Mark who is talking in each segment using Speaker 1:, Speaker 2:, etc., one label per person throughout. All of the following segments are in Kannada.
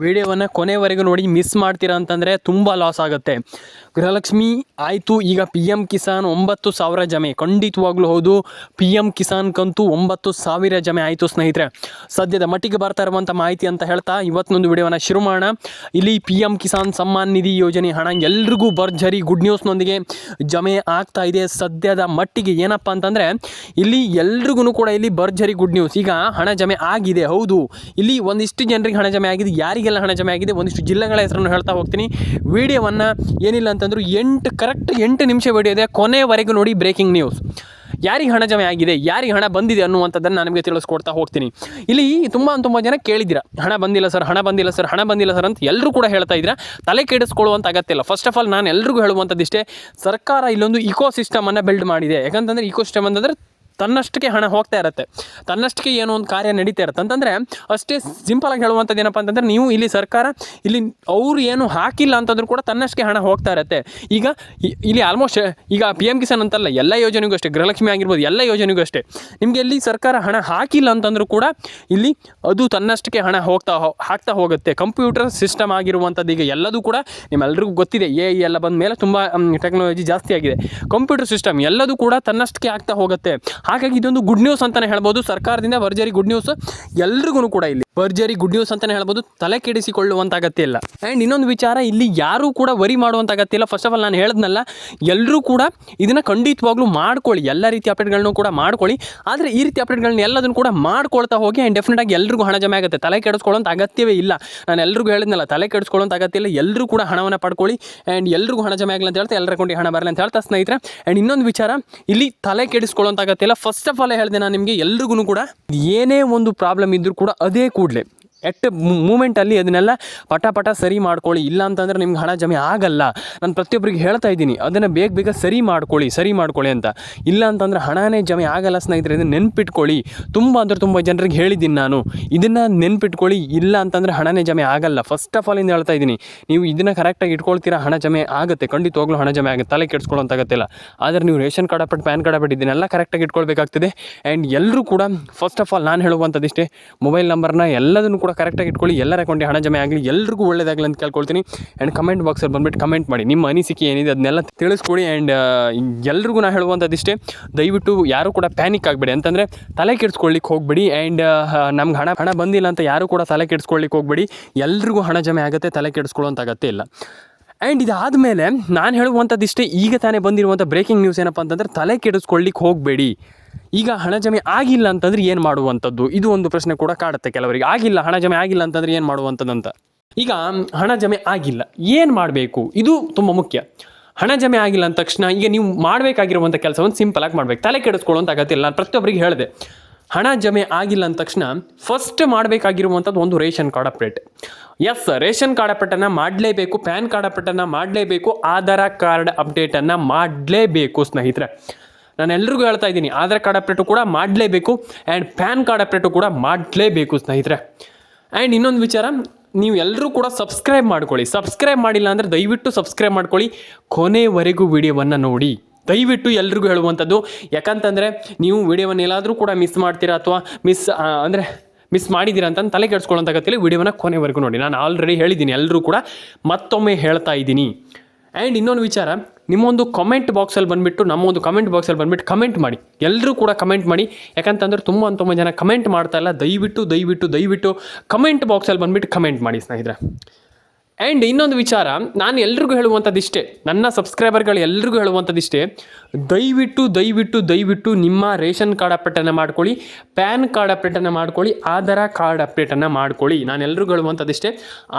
Speaker 1: ವಿಡಿಯೋವನ್ನು ಕೊನೆವರೆಗೂ ನೋಡಿ ಮಿಸ್ ಮಾಡ್ತೀರಾ ಅಂತಂದರೆ ತುಂಬ ಲಾಸ್ ಆಗುತ್ತೆ. ಗೃಹಲಕ್ಷ್ಮಿ ಆಯಿತು, ಈಗ ಪಿ ಎಂ ಕಿಸಾನ್ ಒಂಬತ್ತು ಸಾವಿರ ಜಮೆ. ಖಂಡಿತವಾಗ್ಲೂ ಹೌದು ಪಿ ಎಂ ಕಿಸಾನ್ಗಂತೂ ಒಂಬತ್ತು ಸಾವಿರ ಜಮೆ ಆಯಿತು ಸ್ನೇಹಿತರೆ. ಸದ್ಯದ ಮಟ್ಟಿಗೆ ಬರ್ತಾ ಇರುವಂಥ ಮಾಹಿತಿ ಅಂತ ಹೇಳ್ತಾ ಇವತ್ತೊಂದು ವಿಡಿಯೋವನ್ನು ಶುರು ಮಾಡೋಣ. ಇಲ್ಲಿ ಪಿ ಎಂ ಕಿಸಾನ್ ಸಮ್ಮಾನ್ ನಿಧಿ ಯೋಜನೆ ಹಣ ಎಲ್ರಿಗೂ ಭರ್ಜರಿ ಗುಡ್ ನ್ಯೂಸ್ನೊಂದಿಗೆ ಜಮೆ ಆಗ್ತಾ ಇದೆ. ಸದ್ಯದ ಮಟ್ಟಿಗೆ ಏನಪ್ಪ ಅಂತಂದರೆ, ಇಲ್ಲಿ ಎಲ್ರಿಗೂ ಕೂಡ ಇಲ್ಲಿ ಭರ್ಜರಿ ಗುಡ್ ನ್ಯೂಸ್ ಈಗ ಹಣ ಜಮೆ ಆಗಿದೆ, ಹೌದು. ಇಲ್ಲಿ ಒಂದಿಷ್ಟು ಜನರಿಗೆ ಹಣ ಜಮೆ ಆಗಿದೆ ಯಾರಿಗೆಲ್ಲ ಹಣ ಜಮೆ ಆಗಿದೆ. ಒಂದಿಷ್ಟು ಜಿಲ್ಲೆಗಳ ಹೆಸರನ್ನು ಹೇಳ್ತಾ ಹೋಗ್ತೀನಿ. ವಿಡಿಯೋವನ್ನು ಏನಿಲ್ಲ ಅಂತಂದರೂ ಎಂಟು ಕರೆಕ್ಟ್ ಎಂಟು ನಿಮಿಷ ವಿಡಿಯೋ ಇದೆ. ಕೊನೆವರೆಗೂ ನೋಡಿ ಬ್ರೇಕಿಂಗ್ ನ್ಯೂಸ್ ಯಾರಿಗೆ ಹಣ ಜಮೆ ಆಗಿದೆ, ಯಾರಿಗೆ ಹಣ ಬಂದಿದೆ ಅನ್ನುವಂಥದ್ದನ್ನು ನನಗೆ ತಿಳಿಸ್ಕೊಡ್ತಾ ಹೋಗ್ತೀನಿ. ಇಲ್ಲಿ ತುಂಬ ತುಂಬ ಜನ ಕೇಳಿದ್ದೀರಾ, ಹಣ ಬಂದಿಲ್ಲ ಸರ್, ಹಣ ಬಂದಿಲ್ಲ ಸರ್, ಹಣ ಬಂದಿಲ್ಲ ಸರ್ ಅಂತ ಎಲ್ಲರೂ ಕೂಡ ಹೇಳ್ತಾ ಇದ್ದೀರಾ. ತಲೆ ಕೆಡಿಸ್ಕೊಳ್ಳುವಂಥ ಅಗತ್ಯ ಇಲ್ಲ. ಫಸ್ಟ್ ಆಫ್ ಆಲ್ ನಾನು ಎಲ್ರಿಗೂ ಹೇಳುವಂಥದ್ದಿಷ್ಟೇ, ಸರ್ಕಾರ ಇಲ್ಲೊಂದು ಇಕೋ ಸಿಸ್ಟಮನ್ನು ಬಿಲ್ಡ್ ಮಾಡಿದೆ. ಯಾಕಂತಂದರೆ ಇಕೋ ಸಿಸ್ಟಮ್ ಅಂತಂದರೆ ತನ್ನಷ್ಟಕ್ಕೆ ಹಣ ಹೋಗ್ತಾ ಇರುತ್ತೆ. ತನ್ನಷ್ಟಕ್ಕೆ ಏನೋ ಒಂದು ಕಾರ್ಯ ನಡೀತಾ ಇರುತ್ತೆ. ಅಂತಂದರೆ ಅಷ್ಟೇ ಸಿಂಪಲಾಗಿ ಹೇಳುವಂಥದ್ದು ಏನಪ್ಪ ಅಂತಂದರೆ ನೀವು ಇಲ್ಲಿ ಸರ್ಕಾರ, ಇಲ್ಲಿ ಅವರು ಏನು ಹಾಕಿಲ್ಲ ಅಂತಂದ್ರೂ ಕೂಡ ತನ್ನಷ್ಟಕ್ಕೆ ಹಣ ಹೋಗ್ತಾ ಇರುತ್ತೆ. ಈಗ ಇಲ್ಲಿ ಆಲ್ಮೋಸ್ಟ್ ಈಗ ಪಿ ಎಂ ಕಿಸಾನ್ ಅಂತಲ್ಲ, ಎಲ್ಲ ಯೋಜನೆಗೂ ಅಷ್ಟೇ, ಗೃಹಲಕ್ಷ್ಮಿ ಆಗಿರ್ಬೋದು, ಎಲ್ಲ ಯೋಜನೆಗೂ ಅಷ್ಟೇ. ನಿಮಗೆ ಇಲ್ಲಿ ಸರ್ಕಾರ ಹಣ ಹಾಕಿಲ್ಲ ಅಂತಂದ್ರೂ ಕೂಡ ಇಲ್ಲಿ ಅದು ತನ್ನಷ್ಟಕ್ಕೆ ಹಣ ಹೋಗ್ತಾ ಹಾಕ್ತಾ ಹೋಗುತ್ತೆ. ಕಂಪ್ಯೂಟರ್ ಸಿಸ್ಟಮ್ ಆಗಿರುವಂಥದ್ದು ಈಗ ಎಲ್ಲದೂ ಕೂಡ ನಿಮ್ಮೆಲ್ಲರಿಗೂ ಗೊತ್ತಿದೆ. ಎ ಐ ಎಲ್ಲ ಬಂದ ಮೇಲೆ ತುಂಬ ಟೆಕ್ನಾಲಜಿ ಜಾಸ್ತಿ ಆಗಿದೆ. ಕಂಪ್ಯೂಟರ್ ಸಿಸ್ಟಮ್ ಎಲ್ಲದೂ ಕೂಡ ತನ್ನಷ್ಟಕ್ಕೆ ಆಗ್ತಾ ಹೋಗುತ್ತೆ. ಹಾಗಾಗಿ ಇದೊಂದು ಗುಡ್ ನ್ಯೂಸ್ ಅಂತಲೇ ಹೇಳ್ಬೋದು. ಸರ್ಕಾರದಿಂದ ಭರ್ಜರಿ ಗುಡ್ ನ್ಯೂಸ್ ಎಲ್ರಿಗೂ ಕೂಡ ಇಲ್ಲಿ. ಭರ್ಜರಿ ಗುಡ್ ನ್ಯೂಸ್ ಅಂತಲೇ ಹೇಳ್ಬೋದು. ತಲೆ ಕೆಡಿಸಿಕೊಳ್ಳುವಂಥ ಅಗತ್ಯ ಇಲ್ಲ. ಆ್ಯಂಡ್ ಇನ್ನೊಂದು ವಿಚಾರ, ಇಲ್ಲಿ ಯಾರೂ ಕೂಡ ವರಿ ಮಾಡುವಂಥ ಅಗತ್ಯ ಇಲ್ಲ. ಫಸ್ಟ್ ಆಫ್ ಆಲ್ ನಾನು ಹೇಳಿದ್ನಲ್ಲ ಎಲ್ಲರೂ ಕೂಡ ಇದನ್ನು ಖಂಡಿತವಾಗ್ಲೂ ಮಾಡ್ಕೊಳ್ಳಿ. ಎಲ್ಲ ರೀತಿ ಅಪ್ಡೇಟ್ಗಳನ್ನು ಕೂಡ ಮಾಡ್ಕೊಳ್ಳಿ. ಆದರೆ ಈ ರೀತಿ ಅಪ್ಡೇಟ್ಗಳನ್ನ ಎಲ್ಲದನ್ನು ಕೂಡ ಮಾಡ್ಕೊಳ್ತಾ ಹೋಗಿ ಆ್ಯಂಡ್ ಡೆಫಿನೆಟಾಗಿ ಎಲ್ರಿಗೂ ಹಣ ಜಮೆ ಆಗುತ್ತೆ. ತಲೆ ಕೆಡಿಸ್ಕೊಳ್ಳೋಂಥ ಅಗತ್ಯವೇ ಇಲ್ಲ. ನಾನು ಎಲ್ರಿಗೂ ಹೇಳಿದ್ನಲ್ಲ, ತಲೆ ಕೆಡಿಸ್ಕೊಳ್ಳೋಂಥ ಅಗತ್ಯ ಇಲ್ಲ. ಎಲ್ಲರೂ ಕೂಡ ಹಣವನ್ನು ಪಡ್ಕೊಳ್ಳಿ ಆ್ಯಂಡ್ ಎಲ್ರಿಗೂ ಹಣ ಜಮೆ ಆಗಲಿ ಅಂತ ಹೇಳ್ತಾ ಎಲ್ಲರ ಕೊಂಡು ಹಣ ಬರಲಿ ಅಂತ ಹೇಳ್ತಾ ಸ್ನೇಹಿತರೆ. ಆ್ಯಂಡ್ ಇನ್ನೊಂದು ವಿಚಾರ, ಇಲ್ಲಿ ತಲೆ ಕೆಡಿಸ್ಕೊಳ್ಳೋಂಥ ಅಗತ್ಯ ಫಸ್ಟ್ ಆಫ್ ಆಲ್ ಹೇಳಿದೆ ನಾನು ನಿಮಗೆ ಎಲ್ರಿಗೂ ಕೂಡ ಏನೇ ಒಂದು ಪ್ರಾಬ್ಲಮ್ ಇದ್ದರೂ ಕೂಡ ಅದೇ ಕೂಡಲೇ. ಎಟ್ ಮೂಮೆಂಟಲ್ಲಿ ಅದನ್ನೆಲ್ಲ ಪಟ ಪಟ ಸರಿ ಮಾಡ್ಕೊಳ್ಳಿ. ಇಲ್ಲ ಅಂತಂದರೆ ನಿಮ್ಗೆ ಹಣ ಜಮೆ ಆಗಲ್ಲ. ನಾನು ಪ್ರತಿಯೊಬ್ಬರಿಗೆ ಹೇಳ್ತಾ ಇದ್ದೀನಿ, ಅದನ್ನು ಬೇಗ ಬೇಗ ಸರಿ ಮಾಡ್ಕೊಳ್ಳಿ ಸರಿ ಮಾಡ್ಕೊಳ್ಳಿ ಅಂತ. ಇಲ್ಲ ಅಂತಂದ್ರೆ ಹಣನೇ ಜಮೆ ಆಗಲ್ಲ ಸ್ನೇಹಿತರೆ, ಇದನ್ನು ನೆನ್ಪಿಟ್ಕೊಳ್ಳಿ. ತುಂಬ ಅಂದರೆ ತುಂಬ ಜನರಿಗೆ ಹೇಳಿದ್ದೀನಿ ನಾನು, ಇದನ್ನು ನೆನ್ಪಿಟ್ಕೊಳ್ಳಿ. ಇಲ್ಲ ಅಂತಂದರೆ ಹಣನೇ ಜಮೆ ಆಗಲ್ಲ. ಫಸ್ಟ್ ಆಫ್ ಆಲ್ ಇಂದ ಹೇಳ್ತಾ ಇದ್ದೀನಿ, ನೀವು ಇದನ್ನು ಕರೆಕ್ಟಾಗಿ ಇಟ್ಕೊಳ್ತೀರಾ, ಹಣ ಜಮೆ ಆಗುತ್ತೆ. ಖಂಡಿತವಾಗ್ಲೂ ಹಣ ಜಮೆ ಆಗುತ್ತೆ. ತಲೆ ಕೆಡಿಸ್ಕೊಳ್ಳೋಂಥ ಅಗತ್ಯ ಆದರೆ ನೀವು ರೇಷನ್ ಕಾರ್ಡ್ ಅಪ್ಪಟ್ಟು ಪ್ಯಾನ್ ಕಾರ್ಡ್ ಅಪ್ಪಟ್ಟು ಇದನ್ನೆಲ್ಲ ಕರೆಕ್ಟಾಗಿ ಇಟ್ಕೊಳ್ಬೇಕಾಗ್ತದೆ. ಆ್ಯಂಡ್ ಎಲ್ಲರೂ ಕೂಡ ಫಸ್ಟ್ ಆಫ್ ಆಲ್ ನಾನು ಹೇಳುವಂಥದ್ದಿಷ್ಟೇ ಮೊಬೈಲ್ ನಂಬರ್ನ ಎಲ್ಲದನ್ನು ಕೂಡ ಕರೆಕ್ಟಾಗಿ ಇಟ್ಕೊಳ್ಳಿ. ಎಲ್ಲರ ಅಕೌಂಟಿಗೆ ಹಣ ಜಮೆ ಆಗಲಿ, ಎಲ್ರಿಗೂ ಒಳ್ಳೇದಾಗಲಿ ಅಂತ ಕೇಳ್ಕೊಳ್ತೀನಿ. ಆ್ಯಂಡ್ ಕಮೆಂಟ್ ಬಾಕ್ಸಲ್ಲಿ ಬಂದುಬಿಟ್ಟು ಕಮೆಂಟ್ ಮಾಡಿ. ನಿಮ್ಮ ಅನಿಸಿಕೆ ಏನಿದೆ ಅದನ್ನೆಲ್ಲ ತಿಳಿಸ್ಕೊಡಿ ಆ್ಯಂಡ್ ಎಲ್ರಿಗೂ ನಾನು ಹೇಳುವಂಥದ್ದಿಷ್ಟೇ, ದಯವಿಟ್ಟು ಯಾರು ಕೂಡ ಪ್ಯಾನಿಕ್ ಆಗಬೇಡಿ. ಅಂತಂದರೆ ತಲೆ ಕೆಡಿಸ್ಕೊಳ್ಳಿಕ್ಕೆ ಹೋಗಬೇಡಿ ಆ್ಯಂಡ್ ನಮ್ಗೆ ಹಣ ಹಣ ಬಂದಿಲ್ಲ ಅಂತ ಯಾರು ಕೂಡ ತಲೆ ಕೆಡಿಸ್ಕೊಳ್ಳಿಕ್ಕೆ ಹೋಗಬೇಡಿ. ಎಲ್ರಿಗೂ ಹಣ ಜಮೆ ಆಗುತ್ತೆ, ತಲೆ ಕೆಡಿಸ್ಕೊಳ್ಳೋಂಥ ಅಗತ್ಯ ಇಲ್ಲ. ಆ್ಯಂಡ್ ಇದಾದಮೇಲೆ ನಾನು ಹೇಳುವಂಥದ್ದಿಷ್ಟೇ ಈಗ ತಾನೇ ಬಂದಿರುವಂಥ ಬ್ರೇಕಿಂಗ್ ನ್ಯೂಸ್ ಏನಪ್ಪ ಅಂತಂದರೆ ತಲೆ ಕೆಡಿಸ್ಕೊಳ್ಳಿಕ್ಕೆ ಹೋಗಬೇಡಿ. ಈಗ ಹಣ ಜಮೆ ಆಗಿಲ್ಲ ಅಂತಂದ್ರೆ ಏನು ಮಾಡುವಂಥದ್ದು? ಇದು ಒಂದು ಪ್ರಶ್ನೆ ಕೂಡ ಕಾಡುತ್ತೆ ಕೆಲವರಿಗೆ. ಆಗಿಲ್ಲ, ಹಣ ಜಮೆ ಆಗಿಲ್ಲ ಅಂತಂದ್ರೆ ಏನು ಮಾಡುವಂಥದ್ದಂತ? ಈಗ ಹಣ ಜಮೆ ಆಗಿಲ್ಲ. ಏನು ಮಾಡಬೇಕು? ಇದು ತುಂಬ ಮುಖ್ಯ. ಹಣ ಜಮೆ ಆಗಿಲ್ಲ ಅಂದ ತಕ್ಷಣ ಈಗ ನೀವು ಮಾಡಬೇಕಾಗಿರುವಂಥ ಕೆಲಸವನ್ನು ಆಗಿ ಮಾಡಬೇಕು. ತಲೆ ಕೆಡಿಸ್ಕೊಳ್ಳುವಂಥ ಅಗತ್ಯ ಇಲ್ಲ. ನಾನು ಪ್ರತಿಯೊಬ್ಬರಿಗೆ ಹೇಳಿದೆ. ಹಣ ಜಮೆ ಆಗಿಲ್ಲ ಅಂದ ತಕ್ಷಣ ಫಸ್ಟ್ ಮಾಡಬೇಕಾಗಿರುವಂಥದ್ದು ಒಂದು ration card update yes ration card ಅಪ್ಡೇಟನ್ನು ಮಾಡಲೇಬೇಕು, ಪ್ಯಾನ್ ಕಾರ್ಡ್ ಅಪ್ಡೇಟನ್ನು ಮಾಡಲೇಬೇಕು, ಆಧಾರ್ ಕಾರ್ಡ್ ಅಪ್ಡೇಟನ್ನು ಮಾಡಲೇಬೇಕು ಸ್ನೇಹಿತರೆ. ನಾನು ಎಲ್ರಿಗೂ ಹೇಳ್ತಾ ಇದ್ದೀನಿ, ಆಧಾರ್ ಕಾರ್ಡ್ ಅಪ್ಡೇಟು ಕೂಡ ಮಾಡಲೇಬೇಕು ಆ್ಯಂಡ್ ಪ್ಯಾನ್ ಕಾರ್ಡ್ ಅಪ್ಡೇಟು ಕೂಡ ಮಾಡಲೇಬೇಕು ಸ್ನೇಹಿತರೆ. ಆ್ಯಂಡ್ ಇನ್ನೊಂದು ವಿಚಾರ, ನೀವು ಎಲ್ಲರೂ ಕೂಡ ಸಬ್ಸ್ಕ್ರೈಬ್ ಮಾಡ್ಕೊಳ್ಳಿ. ಸಬ್ಸ್ಕ್ರೈಬ್ ಮಾಡಿಲ್ಲ ಅಂದರೆ ದಯವಿಟ್ಟು ಸಬ್ಸ್ಕ್ರೈಬ್ ಮಾಡ್ಕೊಳ್ಳಿ. ಕೊನೆವರೆಗೂ ವಿಡಿಯೋವನ್ನು ನೋಡಿ. ದಯವಿಟ್ಟು ಎಲ್ರಿಗೂ ಹೇಳುವಂಥದ್ದು, ಯಾಕಂತಂದರೆ ನೀವು ವಿಡಿಯೋವನ್ನು ಎಲ್ಲಾದರೂ ಕೂಡ ಮಿಸ್ ಮಾಡ್ತೀರಾ ಅಥವಾ ಮಿಸ್ ಅಂದರೆ ಮಿಸ್ ಮಾಡಿದ್ದೀರಾ ಅಂತ ತಲೆ ಕೆಡಿಸ್ಕೊಳ್ಳೋಂಥ ಅಗತ್ಯ ವಿಡಿಯೋನ ಕೊನೆವರೆಗೂ ನೋಡಿ. ನಾನು ಆಲ್ರೆಡಿ ಹೇಳಿದ್ದೀನಿ ಎಲ್ಲರೂ ಕೂಡ ಮತ್ತೊಮ್ಮೆ ಹೇಳ್ತಾ ಇದ್ದೀನಿ. ಆ್ಯಂಡ್ ಇನ್ನೊಂದು ವಿಚಾರ, ನಿಮ್ಮೊಂದು ಕಮೆಂಟ್ ಬಾಕ್ಸಲ್ಲಿ ಬಂದುಬಿಟ್ಟು, ನಮ್ಮೊಂದು ಕಮೆಂಟ್ ಬಾಕ್ಸಲ್ಲಿ ಬಂದುಬಿಟ್ಟು ಕಮೆಂಟ್ ಮಾಡಿ. ಎಲ್ಲರೂ ಕೂಡ ಕಮೆಂಟ್ ಮಾಡಿ. ಯಾಕಂತಂದ್ರೆ ತುಂಬ ತುಂಬ ಜನ ಕಮೆಂಟ್ ಮಾಡ್ತಾ ಇಲ್ಲ. ದಯವಿಟ್ಟು ದಯವಿಟ್ಟು ದಯವಿಟ್ಟು ಕಮೆಂಟ್ ಬಾಕ್ಸಲ್ಲಿ ಬಂದುಬಿಟ್ಟು ಕಮೆಂಟ್ ಮಾಡಿ, ಸ್ನೇಹಿತರೆ. ಆ್ಯಂಡ್ ಇನ್ನೊಂದು ವಿಚಾರ, ನಾನು ಎಲ್ರಿಗೂ ಹೇಳುವಂಥದ್ದಿಷ್ಟೇ, ನನ್ನ ಸಬ್ಸ್ಕ್ರೈಬರ್ಗಳು ಎಲ್ರಿಗೂ ಹೇಳುವಂಥದ್ದಿಷ್ಟೇ, ದಯವಿಟ್ಟು ದಯವಿಟ್ಟು ದಯವಿಟ್ಟು ನಿಮ್ಮ ರೇಷನ್ ಕಾರ್ಡ್ ಅಪ್ಡೇಟನ್ನು ಮಾಡ್ಕೊಳ್ಳಿ, ಪ್ಯಾನ್ ಕಾರ್ಡ್ ಅಪ್ಡೇಟನ್ನು ಮಾಡ್ಕೊಳ್ಳಿ, ಆಧಾರ ಕಾರ್ಡ್ ಅಪ್ಡೇಟನ್ನು ಮಾಡ್ಕೊಳ್ಳಿ. ನಾನು ಎಲ್ರಿಗೂ ಹೇಳುವಂಥದ್ದಿಷ್ಟೇ,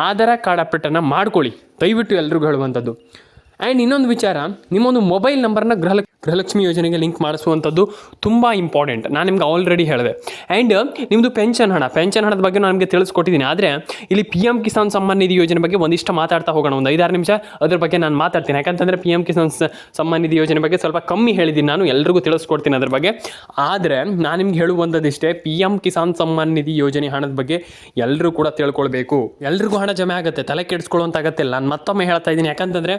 Speaker 1: ಆಧಾರ ಕಾರ್ಡ್ ಅಪ್ಡೇಟನ್ನು ಮಾಡ್ಕೊಳ್ಳಿ. ದಯವಿಟ್ಟು ಎಲ್ರಿಗೂ ಹೇಳುವಂಥದ್ದು. ಆ್ಯಂಡ್ ಇನ್ನೊಂದು ವಿಚಾರ, ನಿಮ್ಮೊಂದು ಮೊಬೈಲ್ ನಂಬರ್ನ ಗೃಹ ಗೃಹಲಕ್ಷ್ಮಿ ಯೋಜನೆಗೆ ಲಿಂಕ್ ಮಾಡಿಸುವಂಥದ್ದು ತುಂಬ ಇಂಪಾರ್ಟೆಂಟ್ ನಾನು ನಿಮ್ಗೆ ಆಲ್ರೆಡಿ ಹೇಳಿದೆ. ಆ್ಯಂಡ್ ನಿಮ್ಮದು ಪೆನ್ಷನ್ ಹಣ ಪೆನ್ಷನ್ ಹಣದ ಬಗ್ಗೆ ನಾನು ನಿಮಗೆ ತಿಳಿಸ್ಕೊಟ್ಟಿದ್ದೀನಿ. ಆದರೆ, ಇಲ್ಲಿ ಪಿ ಎಂ ಕಿಸಾನ್ ಸಮ್ಮಾನ್ ನಿಧಿ ಯೋಜನೆ ಬಗ್ಗೆ ಒಂದಿಷ್ಟು ಮಾತಾಡ್ತಾ ಹೋಗೋಣ, ಒಂದು ಐದಾರು ನಿಮಿಷ ಅದ್ರ ಬಗ್ಗೆ ನಾನು ಮಾತಾಡ್ತೀನಿ. ಯಾಕಂತಂದರೆ ಪಿ ಎಂ ಕಿಸಾನ್ ಸಮ್ಮಾನ್ ನಿಧಿ ಯೋಜನೆ ಬಗ್ಗೆ ಸ್ವಲ್ಪ ಕಮ್ಮಿ ಹೇಳಿದ್ದೀನಿ ನಾನು, ಎಲ್ರಿಗೂ ತಿಳಿಸ್ಕೊಡ್ತೀನಿ ಅದ್ರ ಬಗ್ಗೆ. ಆದರೆ, ನಾನು ನಿಮ್ಗೆ ಹೇಳುವಂಥದ್ದಿಷ್ಟೇ ಪಿ ಎಂ ಕಿಸಾನ್ ಸಮ್ಮಾನ್ ನಿಧಿ ಯೋಜನೆ ಹಣದ ಬಗ್ಗೆ ಎಲ್ಲರೂ ಕೂಡ ತಿಳ್ಕೊಳ್ಬೇಕು. ಎಲ್ರಿಗೂ ಹಣ ಜಮೆ ಆಗುತ್ತೆ, ತಲೆ ಕೆಡಿಸ್ಕೊಳ್ಳುವಂತಾಗತ್ತೆ ನಾನು ಮತ್ತೊಮ್ಮೆ ಹೇಳ್ತಾ ಇದ್ದೀನಿ, ಯಾಕಂತಂದರೆ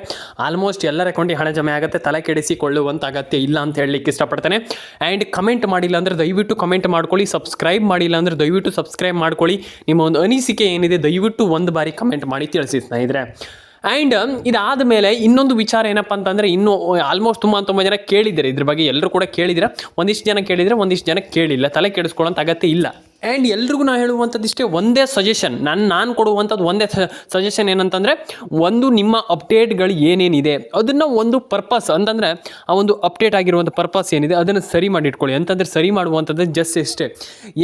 Speaker 1: ಆಲ್ಮೋಸ್ಟ್ ಎಲ್ಲರ ಅಕೌಂಟಿಗೆ ಹಣ ಜಮೆ ಆಗುತ್ತೆ, ತಲೆ ಕೆಡಿಸಿಕೊಳ್ಳುವಂಥ ಅಗತ್ಯ ಇಲ್ಲ ಅಂತ ಹೇಳಲಿಕ್ಕೆ ಇಷ್ಟಪಡ್ತೇನೆ. ಆ್ಯಂಡ್ ಕಮೆಂಟ್ ಮಾಡಿಲ್ಲ ಅಂದರೆ ದಯವಿಟ್ಟು ಕಮೆಂಟ್ ಮಾಡ್ಕೊಳ್ಳಿ ಸಬ್ಸ್ಕ್ರೈಬ್ ಮಾಡಿಲ್ಲ ಅಂದರೆ ದಯವಿಟ್ಟು ಸಬ್ಸ್ಕ್ರೈಬ್ ಮಾಡ್ಕೊಳ್ಳಿ. ನಿಮ್ಮ ಒಂದು ಅನಿಸಿಕೆ ಏನಿದೆ ದಯವಿಟ್ಟು ಒಂದು ಬಾರಿ ಕಮೆಂಟ್ ಮಾಡಿ ತಿಳಿಸಿ ಸ್ನೇಹಿತರೆ. ಆ್ಯಂಡ್ ಇದಾದ ಮೇಲೆ ಇನ್ನೊಂದು ವಿಚಾರ ಏನಪ್ಪ ಅಂತಂದರೆ ಇನ್ನೂ ಆಲ್ಮೋಸ್ಟ್ ತುಂಬ ತುಂಬ ಜನ ಕೇಳಿದ್ದಾರೆ. ಇದ್ರ ಬಗ್ಗೆ ಎಲ್ಲರೂ ಕೂಡ ಕೇಳಿದ್ದೀರ? ಒಂದಿಷ್ಟು ಜನ ಕೇಳಿದರೆ ಒಂದಿಷ್ಟು ಜನ ಕೇಳಿಲ್ಲ. ತಲೆ ಕೆಡಿಸ್ಕೊಳ್ಳೋಂಥ ಅಗತ್ಯ ಇಲ್ಲ. ಆ್ಯಂಡ್ ಎಲ್ರಿಗೂ ನಾನು ಹೇಳುವಂಥದ್ದಿಷ್ಟೇ ಒಂದೇ ಸಜೆಷನ್ ನಾನು ನಾನು ಕೊಡುವಂಥದ್ದು ಒಂದೇ ಸಜೆಷನ್ ಏನಂತಂದರೆ, ಒಂದು ನಿಮ್ಮ ಅಪ್ಡೇಟ್ಗಳು ಏನೇನಿದೆ, ಅದನ್ನು ಒಂದು ಪರ್ಪಸ್ ಅಂತಂದರೆ, ಆ ಒಂದು ಅಪ್ಡೇಟ್ ಆಗಿರುವಂಥ ಪರ್ಪಸ್ ಏನಿದೆ, ಅದನ್ನು ಸರಿ ಮಾಡಿ ಇಟ್ಕೊಳ್ಳಿ ಅಂತಂದರೆ ಸರಿ ಮಾಡುವಂಥದ್ದು ಜಸ್ಟ್ ಇಷ್ಟೇ.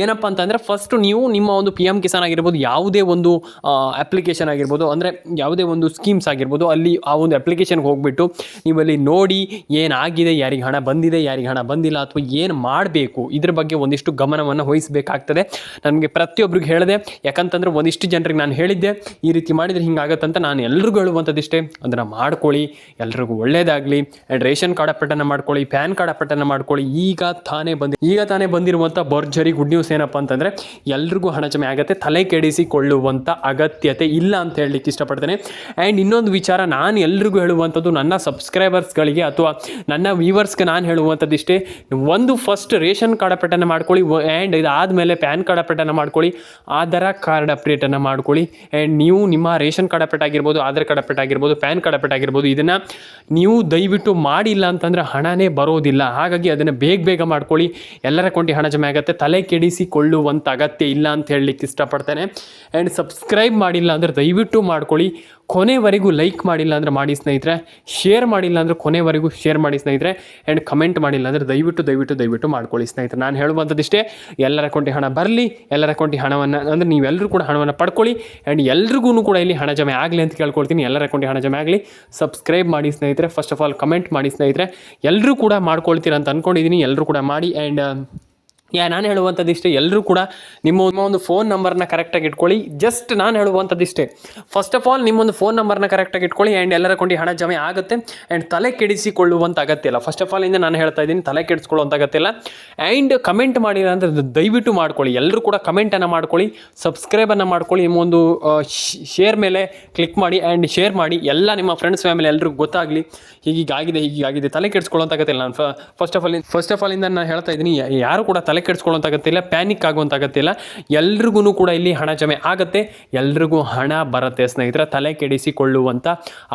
Speaker 1: ಏನಪ್ಪ ಅಂತಂದರೆ ಫಸ್ಟು ನೀವು ನಿಮ್ಮ ಒಂದು ಪಿ ಎಂ ಕಿಸಾನ್ ಆಗಿರ್ಬೋದು, ಯಾವುದೇ ಒಂದು ಅಪ್ಲಿಕೇಶನ್ ಆಗಿರ್ಬೋದು, ಅಂದರೆ ಯಾವುದೇ ಒಂದು ಸ್ಕೀಮ್ಸ್ ಆಗಿರ್ಬೋದು, ಅಲ್ಲಿ ಆ ಒಂದು ಅಪ್ಲಿಕೇಶನ್ಗೆ ಹೋಗ್ಬಿಟ್ಟು ನೀವಲ್ಲಿ ನೋಡಿ ಏನಾಗಿದೆ, ಯಾರಿಗೆ ಹಣ ಬಂದಿದೆ, ಯಾರಿಗೆ ಹಣ ಬಂದಿಲ್ಲ, ಅಥವಾ ಏನು ಮಾಡಬೇಕು, ಇದ್ರ ಬಗ್ಗೆ ಒಂದಿಷ್ಟು ಗಮನವನ್ನು ವಹಿಸಬೇಕಾಗ್ತದೆ. ನನಗೆ ಪ್ರತಿಯೊಬ್ಬರಿಗೆ ಹೇಳಿದೆ, ಯಾಕಂತಂದ್ರೆ ಒಂದಿಷ್ಟು ಜನರಿಗೆ ನಾನು ಹೇಳಿದ್ದೆ, ಈ ರೀತಿ ಮಾಡಿದರೆ ಹಿಂಗಾಗತ್ತಂತ ನಾನು ಎಲ್ರಿಗೂ ಹೇಳುವಂಥದ್ದಿಷ್ಟೇ. ಅದನ್ನು ಮಾಡ್ಕೊಳ್ಳಿ, ಎಲ್ರಿಗೂ ಒಳ್ಳೇದಾಗಲಿ. ಆ್ಯಂಡ್ ರೇಷನ್ ಕಾರ್ಡ್ ಅಪ್ಪಟನ್ನು ಮಾಡ್ಕೊಳ್ಳಿ, ಪ್ಯಾನ್ ಕಾರ್ಡ್ ಅಪ್ಪಟನ್ನು ಮಾಡ್ಕೊಳ್ಳಿ. ಈಗ ತಾನೇ ಬಂದು, ಈಗ ತಾನೇ ಬಂದಿರುವಂಥ ಭರ್ಜರಿ ಗುಡ್ ನ್ಯೂಸ್ ಏನಪ್ಪ ಅಂತಂದರೆ, ಎಲ್ರಿಗೂ ಹಣ ಜಮೆ ಆಗುತ್ತೆ, ತಲೆ ಕೆಡಿಸಿಕೊಳ್ಳುವಂಥ ಅಗತ್ಯತೆ ಇಲ್ಲ ಅಂತ ಹೇಳಲಿಕ್ಕೆ ಇಷ್ಟಪಡ್ತೇನೆ. ಆ್ಯಂಡ್ ಇನ್ನೊಂದು ವಿಚಾರ, ನಾನು ಎಲ್ರಿಗೂ ಹೇಳುವಂಥದ್ದು ನನ್ನ ಸಬ್ಸ್ಕ್ರೈಬರ್ಸ್ಗಳಿಗೆ ಅಥವಾ ನನ್ನ ವ್ಯೂವರ್ಸ್ಗೆ ನಾನು ಹೇಳುವಂಥದ್ದಿಷ್ಟೇ. ಒಂದು ಫಸ್ಟ್ ರೇಷನ್ ಕಾರ್ಡ್ ಅಪ್ಡೇಟನ್ನು ಮಾಡ್ಕೊಳ್ಳಿ ಆ್ಯಂಡ್ ಇದಾದಮೇಲೆ ಪ್ಯಾನ್ ಕಾರ್ಡ್ ಅಪ್ಡೇಟನ್ನು ಮಾಡ್ಕೊಳ್ಳಿ. ಆಧಾರ ಕಾರ್ಡ್ ಅಪ್ಡೇಟನ್ನು ಮಾಡ್ಕೊಳ್ಳಿ. ಆ್ಯಂಡ್ ನೀವು ನಿಮ್ಮ ರೇಷನ್ ಕಾರ್ಡ್ ಅಪ್ಡೇಟ್ ಆಗಿರ್ಬೋದು, ಆಧಾರ್ ಕಾರ್ಡ್ ಅಪ್ಡೇಟ್ ಆಗಿರ್ಬೋದು, ಪ್ಯಾನ್ ಕಾರ್ಡ್ ಅಪ್ಡೇಟ್ ಆಗಿರ್ಬೋದು, ಇದನ್ನು ನೀವು ದಯವಿಟ್ಟು ಮಾಡಿಲ್ಲ ಅಂತಂದರೆ ಹಣನೇ ಬರೋದಿಲ್ಲ. ಹಾಗಾಗಿ ಅದನ್ನು ಬೇಗ ಬೇಗ ಮಾಡ್ಕೊಳ್ಳಿ. ಎಲ್ಲರ ಕೊಂಡಿ ಹಣ ಜಮೆ ಆಗುತ್ತೆ. ತಲೆ ಕೆಡಿಸಿಕೊಳ್ಳುವಂಥ ಅಗತ್ಯ ಇಲ್ಲ ಅಂತ ಹೇಳಲಿಕ್ಕೆ ಇಷ್ಟಪಡ್ತೇನೆ. ಆ್ಯಂಡ್ ಸಬ್ಸ್ಕ್ರೈಬ್ ಮಾಡಿಲ್ಲ ಅಂದರೆ ದಯವಿಟ್ಟು ಮಾಡ್ಕೊಳ್ಳಿ. ಕೊನೆವರೆಗೂ ಲೈಕ್ ಮಾಡಿಲ್ಲ ಅಂದರೆ ಮಾಡಿ ಸ್ನೇಹಿತರೆ. ಶೇರ್ ಮಾಡಿಲ್ಲ ಅಂದರೆ ಕೊನೆವರೆಗೂ ಶೇರ್ ಮಾಡಿ ಸ್ನೇಹಿತರೆ. ಆ್ಯಂಡ್ ಕಮೆಂಟ್ ಮಾಡಿಲ್ಲ ಅಂದರೆ ದಯವಿಟ್ಟು ದಯವಿಟ್ಟು ದಯವಿಟ್ಟು ಮಾಡ್ಕೊಳ್ಳಿ ಸ್ನೇಹಿತರೆ. ನಾನು ಹೇಳುವಂಥದ್ದಿಷ್ಟೇ. ಎಲ್ಲರ ಕೊಂಡಿ ಹಣ ಬರಲಿ, ಎಲ್ಲರ ಅಕೌಂಟಿಗೆ ಹಣವನ್ನು, ಅಂದರೆ ನೀವೆಲ್ಲರೂ ಕೂಡ ಹಣವನ್ನು ಪಡ್ಕೊಳ್ಳಿ ಆ್ಯಂಡ್ ಎಲ್ರಿಗೂ ಕೂಡ ಇಲ್ಲಿ ಹಣ ಜಮೆ ಆಗಲಿ ಅಂತ ಕೇಳ್ಕೊಳ್ತೀನಿ. ಎಲ್ಲರ ಅಕೌಂಟಿಗೆ ಹಣ ಜಮೆ ಆಗಲಿ ಸಬ್ಸ್ಕ್ರೈಬ್ ಮಾಡಿ ಸ್ನೇಹಿತರೆ ಫಸ್ಟ್ ಆಫ್ ಆಲ್ ಕಮೆಂಟ್ ಮಾಡಿ ಸ್ನೇಹಿತರೆ. ಎಲ್ಲರೂ ಕೂಡ ಮಾಡ್ಕೊಳ್ತೀರ ಅಂತ ಅಂದ್ಕೊಂಡಿದ್ದೀನಿ ಎಲ್ಲರೂ ಕೂಡ ಮಾಡಿ ಆ್ಯಂಡ್ ಯಾ, ನಾನು ಹೇಳುವಂಥದ್ದು ಇಷ್ಟೇ. ಎಲ್ಲರೂ ಕೂಡ ನಿಮ್ಮ ಒಂದು ಫೋನ್ ನಂಬರ್ನ ಕರೆಕ್ಟಾಗಿ ಇಟ್ಕೊಳ್ಳಿ. ಜಸ್ಟ್ ನಾನು ಹೇಳುವಂಥದ್ದು ಇಷ್ಟೇ. ಫಸ್ಟ್ ಆಫ್ ಆಲ್ ನಿಮ್ಮೊಂದು ಫೋನ್ ನಂಬರ್ನ ಕರೆಕ್ಟಾಗಿ ಇಟ್ಕೊಳ್ಳಿ ಆ್ಯಂಡ್ ಎಲ್ಲರ ಕೊಂಡು ಹಣ ಜಮೆ ಆಗುತ್ತೆ ಆ್ಯಂಡ್ ತಲೆ ಕೆಡಿಸಿಕೊಳ್ಳುವಂಥ ಅಗತ್ಯ ಇಲ್ಲ. ಫಸ್ಟ್ ಆಫ್ ಆಲ್ ಇಂದ ನಾನು ಹೇಳ್ತಾ ಇದ್ದೀನಿ, ತಲೆ ಕೆಡಿಸ್ಕೊಳ್ಳುವಂಥ ಅಗತ್ಯ ಇಲ್ಲ. ಆ್ಯಂಡ್ ಕಮೆಂಟ್ ಮಾಡಿಲ್ಲ ಅಂದರೆ ದಯವಿಟ್ಟು ಮಾಡ್ಕೊಳ್ಳಿ. ಎಲ್ಲರೂ ಕೂಡ ಕಮೆಂಟನ್ನು ಮಾಡ್ಕೊಳ್ಳಿ ಸಬ್ಸ್ಕ್ರೈಬನ್ನು ಮಾಡ್ಕೊಳ್ಳಿ. ನಿಮ್ಮ ಒಂದು ಶೇರ್ ಮೇಲೆ ಕ್ಲಿಕ್ ಮಾಡಿ ಆ್ಯಂಡ್ ಶೇರ್ ಮಾಡಿ. ಎಲ್ಲ ನಿಮ್ಮ ಫ್ರೆಂಡ್ಸ್ ಫ್ಯಾಮಿಲಿ ಎಲ್ಲರಿಗೂ ಗೊತ್ತಾಗಲಿ. ಹೀಗೀಗಾಗಿದೆ ಹೀಗಾಗಿದೆ ತಲೆ ಕೆಡಿಸ್ಕೊಳ್ಳೋಂಥ ಅಗತ್ಯ ಇಲ್ಲ. ನಾನು first of all first of all ಇಂದ ನಾನು ಹೇಳ್ತಾ ಇದ್ದೀನಿ, ಯಾರು ಕೂಡ ತಲೆ ಕೆಡಿಸ್ಕೊಳ್ಳೋಂಥ ಅಗತ್ಯ ಇಲ್ಲ ಪ್ಯಾನಿಕ್ ಆಗುವಂಥ ಇಲ್ಲ ಎಲ್ರಿಗೂ ಕೂಡ ಇಲ್ಲಿ ಹಣ ಜಮೆ ಆಗುತ್ತೆ. ಎಲ್ರಿಗೂ ಹಣ ಬರುತ್ತೆ ಸ್ನೇಹಿತರೆ, ತಲೆ ಕೆಡಿಸಿಕೊಳ್ಳುವಂಥ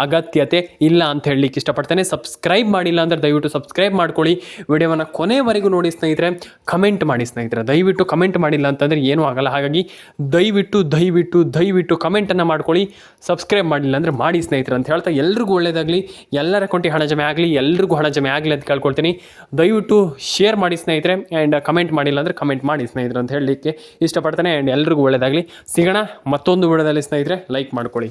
Speaker 1: ಅಗತ್ಯತೆ ಇಲ್ಲ ಅಂತ ಹೇಳಲಿಕ್ಕೆ ಇಷ್ಟಪಡ್ತೇನೆ. ಸಬ್ಸ್ಕ್ರೈಬ್ ಮಾಡಿಲ್ಲ ಅಂದರೆ ದಯವಿಟ್ಟು ಸಬ್ಸ್ಕ್ರೈಬ್ ಮಾಡ್ಕೊಳ್ಳಿ. ವಿಡಿಯೋವನ್ನು ಕೊನೆವರೆಗೂ ನೋಡಿ ಸ್ನೇಹಿತರೆ ಕಮೆಂಟ್ ಮಾಡಿ ಸ್ನೇಹಿತರೆ. ದಯವಿಟ್ಟು ಕಮೆಂಟ್ ಮಾಡಿಲ್ಲ ಅಂತಂದರೆ ಏನೂ ಆಗಲ್ಲ. ಹಾಗಾಗಿ ದಯವಿಟ್ಟು ದಯವಿಟ್ಟು ದಯವಿಟ್ಟು ಕಮೆಂಟನ್ನು ಮಾಡ್ಕೊಳ್ಳಿ. ಸಬ್ಸ್ಕ್ರೈಬ್ ಮಾಡಿಲ್ಲ ಅಂದರೆ ಮಾಡಿ ಸ್ನೇಹಿತರೆ ಅಂತ ಹೇಳ್ತಾ ಎಲ್ರಿಗೂ ಒಳ್ಳೆಯದಾಗಲಿ ಎಲ್ಲರ ಅಕೌಂಟಿಗೆ ಹಣ ಜಮೆ ಆಗಲಿ, ಎಲ್ರಿಗೂ ಹಣ ಜಮೆ ಆಗಲಿ ಅಂತ ಕೇಳ್ಕೊಳ್ತೀನಿ. ದಯವಿಟ್ಟು ಶೇರ್ ಮಾಡಿ ಸ್ನೇಹಿತರೆ ಆ್ಯಂಡ್ ಕಮೆಂಟ್ ಮಾಡಿಲ್ಲ ಅಂದರೆ ಕಮೆಂಟ್ ಮಾಡಿ ಸ್ನೇಹಿತರೆ ಅಂತ ಹೇಳಲಿಕ್ಕೆ ಇಷ್ಟಪಡ್ತಾನೆ. ಆ್ಯಂಡ್ ಎಲ್ರಿಗೂ ಒಳ್ಳೆಯದಾಗಲಿ ಸಿಗೋಣ ಮತ್ತೊಂದು ವಿಡಿಯೋದಲ್ಲಿ ಸ್ನೇಹಿತರೆ. ಲೈಕ್ ಮಾಡ್ಕೊಳ್ಳಿ.